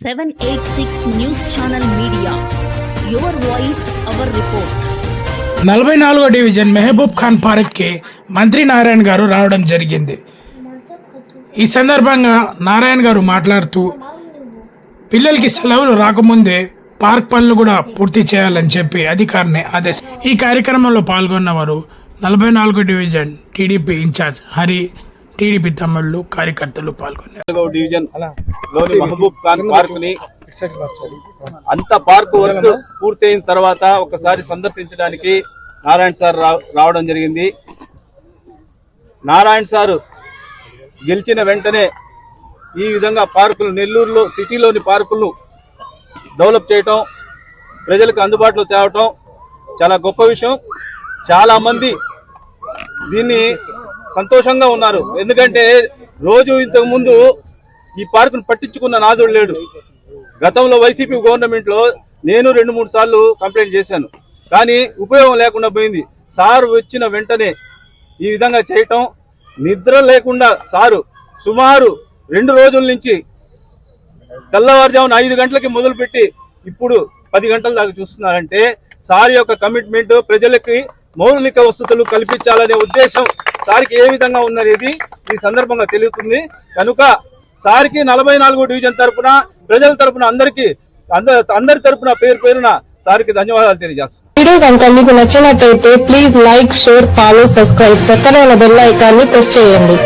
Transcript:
786 News Channel Media. Your voice, our report. నలభై నాలుగో division Mehboob Khan పార్క్కి మంత్రి నారాయణ గారు రావడం జరిగింది ఈ సందర్భంగా నారాయణ గారు మాట్లాడుతూ పిల్లలకి సెలవులు రాకముందే పార్క్ పనులు కూడా పూర్తి చేయాలని చెప్పి అధికారిని ఆదేశ ఈ కార్యక్రమంలో పాల్గొన్నవారు నలభై నాలుగో division TDP incharge Hari TDP తమ్ముళ్ళు కార్యకర్తలు పాల్గొన్నారు డివిజన్ లోని మహబూబ్ ఖాన్ పార్క్ని అంత పార్క్ వర్క్ పూర్తయిన తర్వాత ఒకసారి సందర్శించడానికి నారాయణ సార్ రావడం జరిగింది. నారాయణ సార్ గెలిచిన వెంటనే ఈ విధంగా పార్కులు నెల్లూరులో సిటీలోని పార్కులను డెవలప్ చేయటం ప్రజలకు అందుబాటులో తేవటం చాలా గొప్ప విషయం. చాలా మంది దీన్ని సంతోషంగా ఉన్నారు. ఎందుకంటే రోజు ఇంతకు ముందు ఈ పార్కును పట్టించుకున్న నాదుడు లేడు. గతంలో వైసీపీ గవర్నమెంట్లో నేను రెండు మూడు సార్లు కంప్లైంట్ చేశాను. కానీ ఉపయోగం లేకుండా పోయింది. సార్ వచ్చిన వెంటనే ఈ విధంగా చేయటం నిద్ర లేకుండా సారు సుమారు రెండు రోజుల నుంచి తెల్లవారుజామున ఐదు గంటలకి మొదలుపెట్టి ఇప్పుడు పది గంటల దాకా చూస్తున్నారంటే సార్ యొక్క కమిట్మెంట్ ప్రజలకి మౌలిక వసతులు కల్పించాలనే ఉద్దేశం సార్కి ఏ విధంగా ఉన్నది ఈ సందర్భంగా తెలుస్తుంది. కనుక సార్కి నలభై నాలుగో డివిజన్ తరపున ప్రజల తరపున అందరికి అందరి అందరి తరపున పేరు పేరున సార్కి ధన్యవాదాలు తెలియజేస్తాను వీడియో కనుక మీకు నచ్చినట్లయితే please like share follow subscribe పక్కన బెల్ ఐకాన్ని ప్రెస్ చేయండి.